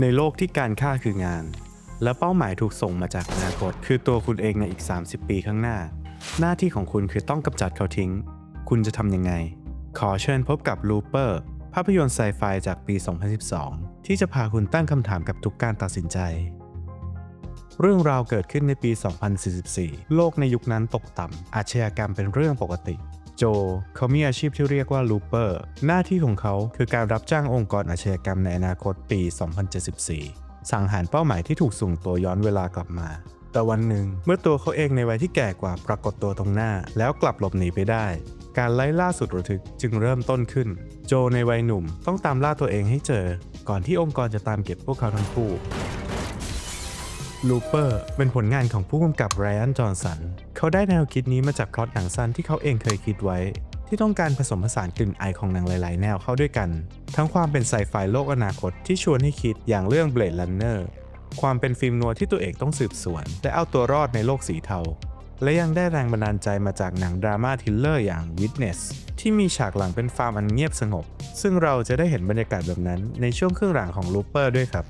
ในโลกที่การฆ่าคืองาน และเป้าหมายถูกส่งมาจากอนาคต คือตัวคุณเองในอีก 30 ปีข้างหน้า หน้าที่ของคุณคือต้องกำจัดเขาทิ้ง คุณจะทำยังไง ขอเชิญพบกับ Looper ภาพยนตร์ไซไฟจากปี 2012 ที่จะพาคุณตั้งคำถามกับทุกการตัดสินใจ เรื่องราวเกิดขึ้นในปี 2044 โลกในยุคนั้นตกต่ำอาชญากรรมเป็นเรื่องปกติ โจเขามีอาชีพที่เรียกว่าลูเปอร์หน้าที่ของเขาคือการรับจ้างองค์กรอาชญากรรมในอนาคตปี 2074 สังหารเป้าหมายที่ถูกส่งตัวย้อนเวลากลับมา แต่วันหนึ่ง เมื่อตัวเขาเองในวัยที่แก่กว่าปรากฏตัวตรงหน้า แล้วกลับหลบหนีไปได้ การไล่ล่าสุดระทึกจึงเริ่มต้นขึ้น โจในวัยหนุ่มต้องตามล่าตัวเองให้เจอ ก่อนที่องค์กรจะตามเก็บพวกเขาทั้งคู่ ลูเปอร์เป็นผลงานของผู้กำกับไรอันจอห์นสัน เขาได้แนวคิดนี้มาจากพล็อตหนังสั้นที่เขาเองเคยคิดไว้ ที่ต้องการผสมผสานกลิ่นอายของหนังหลาย ๆ แนวเข้าด้วยกัน ทั้งความเป็นไซไฟโลกอนาคตที่ชวนให้คิดอย่างเรื่อง Blade Runner ความเป็นฟิล์มนัวที่ตัวเอกต้องสืบสวน และเอาตัวรอดในโลกสีเทา และยังได้แรงบันดาลใจมาจากหนังดราม่าทิลเลอร์อย่าง Witness ที่มีฉากหลังเป็นฟาร์มอันเงียบสงบ ซึ่งเราจะได้เห็นบรรยากาศแบบนั้นในช่วงครึ่งหลังของ Looper ด้วยครับ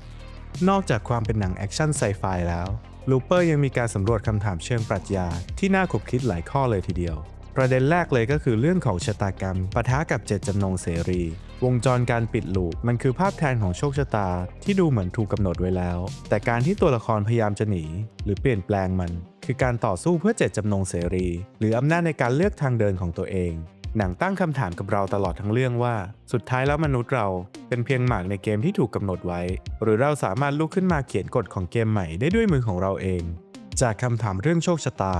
นอกจากความเป็นหนังแอคชั่นไซไฟแล้วลูเปอร์ยังมีการสำรวจคำถามเชิงปรัชญา ที่น่าขบคิดหลายข้อเลยทีเดียว ประเด็นแรกเลยก็คือเรื่องของชะตากรรมปะทะกับเจตจำนงเสรี วงจรการปิดลูปมันคือภาพแทนของโชคชะตาที่ดูเหมือนถูกกำหนดไว้แล้ว แต่การที่ตัวละครพยายามจะหนี หรือเปลี่ยนแปลงมัน คือการต่อสู้เพื่อเจตจำนงเสรี หรืออำนาจในการเลือกทางเดินของตัวเอง หนังตั้งคำถามกับเราตลอดทั้งเรื่องว่า สุดท้ายแล้วมนุษย์เราเป็นเพียงหมากในเกมที่ถูกกำหนดไว้ หรือเราสามารถลุกขึ้นมาเขียนกฎของเกมใหม่ได้ด้วยมือของเราเอง จากคำถามเรื่องโชคชะตา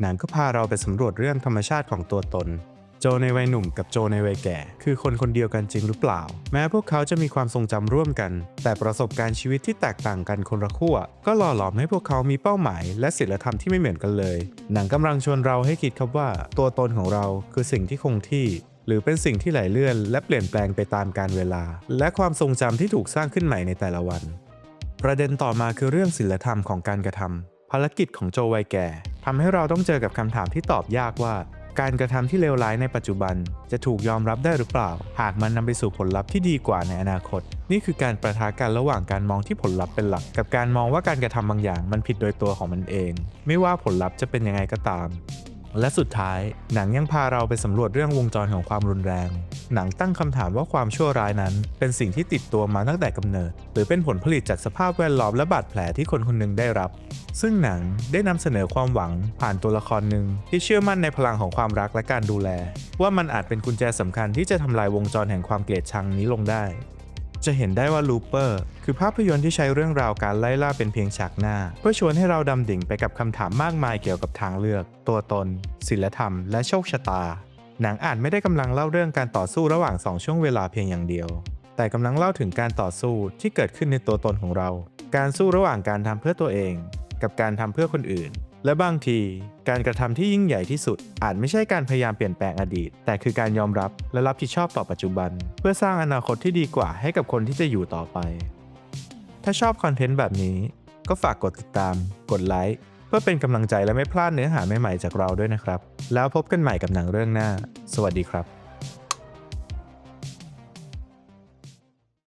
หนังก็พาเราไปสำรวจเรื่องธรรมชาติของตัวตน โจในวัยหนุ่มกับโจในวัยแก่ คือคนคนเดียวกันจริงหรือเปล่า แม้พวกเขาจะมีความทรงจำร่วมกัน แต่ประสบการณ์ชีวิตที่แตกต่างกันคนละขั้วก็หล่อหลอมให้พวกเขามีเป้าหมาย และศีลธรรมที่ไม่เหมือนกันเลย หนังกำลังชวนเราให้คิดครับว่า ตัวตนของเราคือสิ่งที่คงที่หรือเป็นสิ่งที่ไหลเลื่อน และเปลี่ยนแปลงไปตามกาลเวลา และความทรงจำที่ถูกสร้างขึ้นใหม่ในแต่ละวัน ประเด็นต่อมาคือเรื่องศีลธรรมของการกระทำภารกิจของโจวัยแก่ทำให้เราต้องเจอกับคำถามที่ตอบยากว่า การกระทำที่เลวร้ายในปัจจุบัน จะถูกยอมรับได้หรือเปล่า หากมันนำไปสู่ผลลัพธ์ที่ดีกว่าในอนาคต นี่คือการประทะกันระหว่างการมองที่ผลลัพธ์เป็นหลัก กับการมองว่าการกระทำบางอย่างมันผิดโดยตัวของมันเอง ไม่ว่าผลลัพธ์จะเป็นยังไงก็ตาม และสุดท้าย หนังยังพาเราไปสำรวจเรื่องวงจรของความรุนแรง หนังตั้งคำถามว่าความชั่วร้ายนั้น เป็นสิ่งที่ติดตัวมาตั้งแต่กำเนิด หรือเป็นผลผลิตจากสภาพแวดล้อมและบาดแผลที่คนคนหนึ่งได้รับ ซึ่งหนังได้นำเสนอความหวังผ่านตัวละครหนึ่งที่เชื่อมั่นในพลังของความรักและการดูแล ว่ามันอาจเป็นกุญแจสำคัญที่จะทำลายวงจรแห่งความเกลียดชังนี้ลงได้ จะเห็นได้ว่าลูเปอร์คือภาพยนตร์ที่ใช้เรื่องราวการไล่ล่าเป็นเพียงฉากหน้า เพื่อชวนให้เราดำดิ่งไปกับคำถามมากมายเกี่ยวกับทางเลือก ตัวตนศีลธรรม และโชคชะตา หนังอาจไม่ได้กำลังเล่าเรื่องการต่อสู้ระหว่างสองช่วงเวลาเพียงอย่างเดียว แต่กำลังเล่าถึงการต่อสู้ที่เกิดขึ้นในตัวตนของเรา การสู้ระหว่างการทำเพื่อตัวเอง กับการทำเพื่อคนอื่น และบางที การกระทำที่ยิ่งใหญ่ที่สุด อาจไม่ใช่การพยายามเปลี่ยนแปลงอดีต แต่คือการยอมรับและรับผิดชอบต่อปัจจุบัน เพื่อสร้างอนาคตที่ดีกว่าให้กับคนที่จะอยู่ต่อไป ถ้าชอบคอนเทนต์แบบนี้ ก็ฝากกดติดตาม กดไลค์เพื่อเป็นกำลังใจและไม่พลาดเนื้อหาใหม่ๆจากเราด้วยนะครับ แล้วพบกันใหม่กับหนังเรื่องหน้า สวัสดีครับ